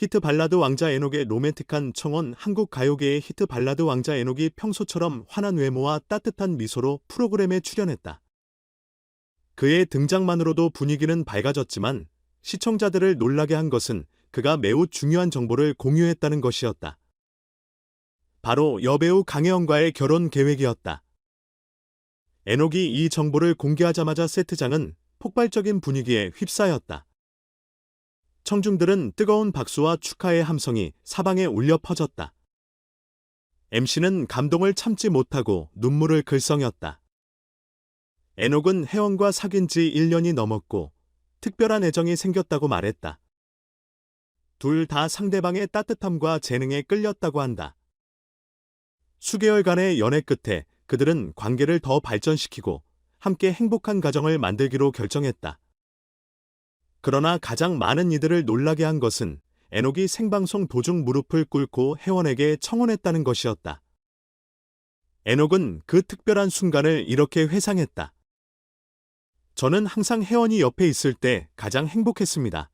히트 발라드 왕자 에녹의 로맨틱한 청혼 한국 가요계의 히트 발라드 왕자 에녹이 평소처럼 환한 외모와 따뜻한 미소로 프로그램에 출연했다. 그의 등장만으로도 분위기는 밝아졌지만 시청자들을 놀라게 한 것은 그가 매우 중요한 정보를 공유했다는 것이었다. 바로 여배우 강혜원과의 결혼 계획이었다. 에녹이 이 정보를 공개하자마자 세트장은 폭발적인 분위기에 휩싸였다. 청중들은 뜨거운 박수와 축하의 함성이 사방에 울려 퍼졌다. MC는 감동을 참지 못하고 눈물을 글썽였다. 에녹은 혜원과 사귄 지 1년이 넘었고 특별한 애정이 생겼다고 말했다. 둘 다 상대방의 따뜻함과 재능에 끌렸다고 한다. 수개월간의 연애 끝에 그들은 관계를 더 발전시키고 함께 행복한 가정을 만들기로 결정했다. 그러나 가장 많은 이들을 놀라게 한 것은 에녹이 생방송 도중 무릎을 꿇고 혜원에게 청혼했다는 것이었다. 에녹은 그 특별한 순간을 이렇게 회상했다. 저는 항상 혜원이 옆에 있을 때 가장 행복했습니다.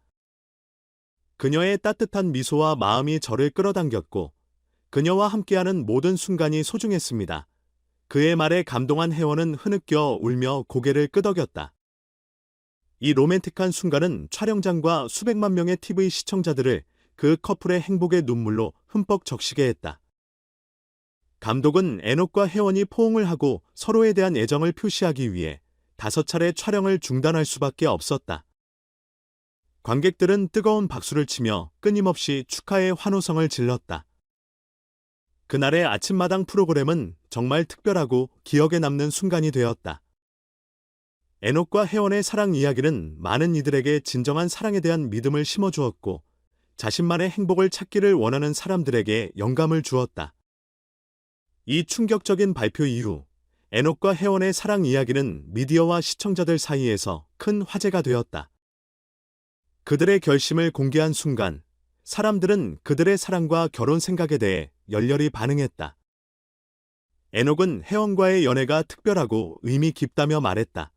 그녀의 따뜻한 미소와 마음이 저를 끌어당겼고 그녀와 함께하는 모든 순간이 소중했습니다. 그의 말에 감동한 혜원은 흐느껴 울며 고개를 끄덕였다. 이 로맨틱한 순간은 촬영장과 수백만 명의 TV 시청자들을 그 커플의 행복의 눈물로 흠뻑 적시게 했다. 감독은 에녹과 혜원이 포옹을 하고 서로에 대한 애정을 표시하기 위해 다섯 차례 촬영을 중단할 수밖에 없었다. 관객들은 뜨거운 박수를 치며 끊임없이 축하의 환호성을 질렀다. 그날의 아침마당 프로그램은 정말 특별하고 기억에 남는 순간이 되었다. 에녹과 혜원의 사랑 이야기는 많은 이들에게 진정한 사랑에 대한 믿음을 심어주었고 자신만의 행복을 찾기를 원하는 사람들에게 영감을 주었다. 이 충격적인 발표 이후 에녹과 혜원의 사랑 이야기는 미디어와 시청자들 사이에서 큰 화제가 되었다. 그들의 결심을 공개한 순간 사람들은 그들의 사랑과 결혼 생각에 대해 열렬히 반응했다. 에녹은 혜원과의 연애가 특별하고 의미 깊다며 말했다.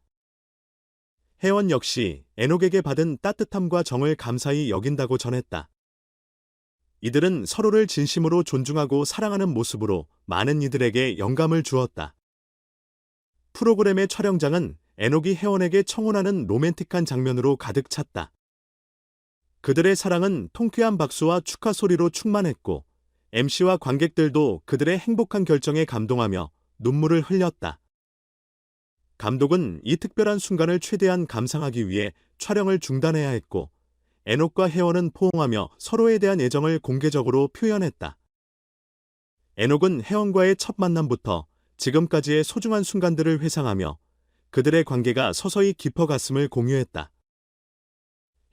혜원 역시 에녹에게 받은 따뜻함과 정을 감사히 여긴다고 전했다. 이들은 서로를 진심으로 존중하고 사랑하는 모습으로 많은 이들에게 영감을 주었다. 프로그램의 촬영장은 에녹이 혜원에게 청혼하는 로맨틱한 장면으로 가득 찼다. 그들의 사랑은 통쾌한 박수와 축하 소리로 충만했고 MC와 관객들도 그들의 행복한 결정에 감동하며 눈물을 흘렸다. 감독은 이 특별한 순간을 최대한 감상하기 위해 촬영을 중단해야 했고 에녹과 혜원은 포옹하며 서로에 대한 애정을 공개적으로 표현했다. 에녹은 혜원과의 첫 만남부터 지금까지의 소중한 순간들을 회상하며 그들의 관계가 서서히 깊어갔음을 공유했다.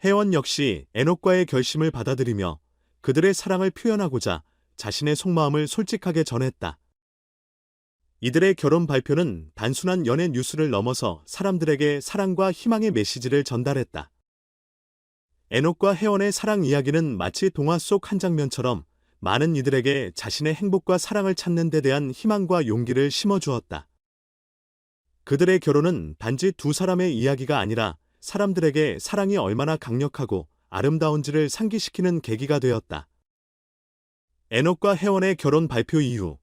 혜원 역시 에녹과의 결심을 받아들이며 그들의 사랑을 표현하고자 자신의 속마음을 솔직하게 전했다. 이들의 결혼 발표는 단순한 연애 뉴스를 넘어서 사람들에게 사랑과 희망의 메시지를 전달했다. 에녹과 혜원의 사랑 이야기는 마치 동화 속 한 장면처럼 많은 이들에게 자신의 행복과 사랑을 찾는 데 대한 희망과 용기를 심어주었다. 그들의 결혼은 단지 두 사람의 이야기가 아니라 사람들에게 사랑이 얼마나 강력하고 아름다운지를 상기시키는 계기가 되었다. 에녹과 혜원의 결혼 발표 이후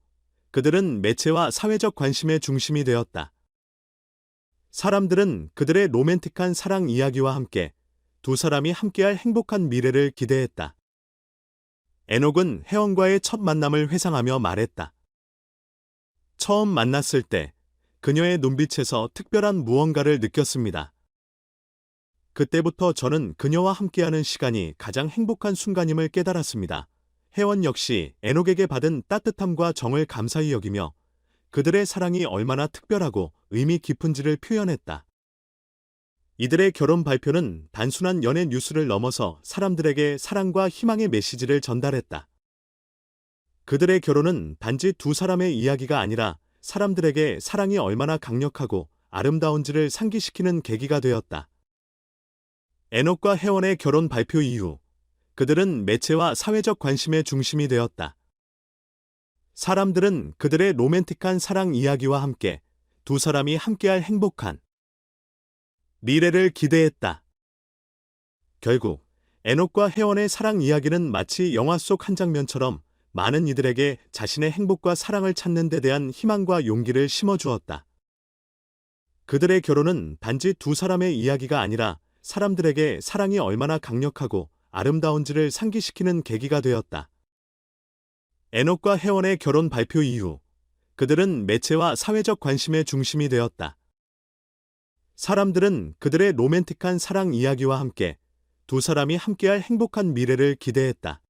그들은 매체와 사회적 관심의 중심이 되었다. 사람들은 그들의 로맨틱한 사랑 이야기와 함께 두 사람이 함께할 행복한 미래를 기대했다. 에녹은 혜원과의 첫 만남을 회상하며 말했다. 처음 만났을 때 그녀의 눈빛에서 특별한 무언가를 느꼈습니다. 그때부터 저는 그녀와 함께하는 시간이 가장 행복한 순간임을 깨달았습니다. 혜원 역시 에녹에게 받은 따뜻함과 정을 감사히 여기며 그들의 사랑이 얼마나 특별하고 의미 깊은지를 표현했다. 이들의 결혼 발표는 단순한 연애 뉴스를 넘어서 사람들에게 사랑과 희망의 메시지를 전달했다. 그들의 결혼은 단지 두 사람의 이야기가 아니라 사람들에게 사랑이 얼마나 강력하고 아름다운지를 상기시키는 계기가 되었다. 에녹과 혜원의 결혼 발표 이후 그들은 매체와 사회적 관심의 중심이 되었다. 사람들은 그들의 로맨틱한 사랑 이야기와 함께 두 사람이 함께할 행복한 미래를 기대했다. 결국 에녹과 혜원의 사랑 이야기는 마치 영화 속 한 장면처럼 많은 이들에게 자신의 행복과 사랑을 찾는 데 대한 희망과 용기를 심어주었다. 그들의 결혼은 단지 두 사람의 이야기가 아니라 사람들에게 사랑이 얼마나 강력하고 아름다운지를 상기시키는 계기가 되었다. 에녹과 혜원의 결혼 발표 이후 그들은 매체와 사회적 관심의 중심이 되었다. 사람들은 그들의 로맨틱한 사랑 이야기와 함께 두 사람이 함께할 행복한 미래를 기대했다.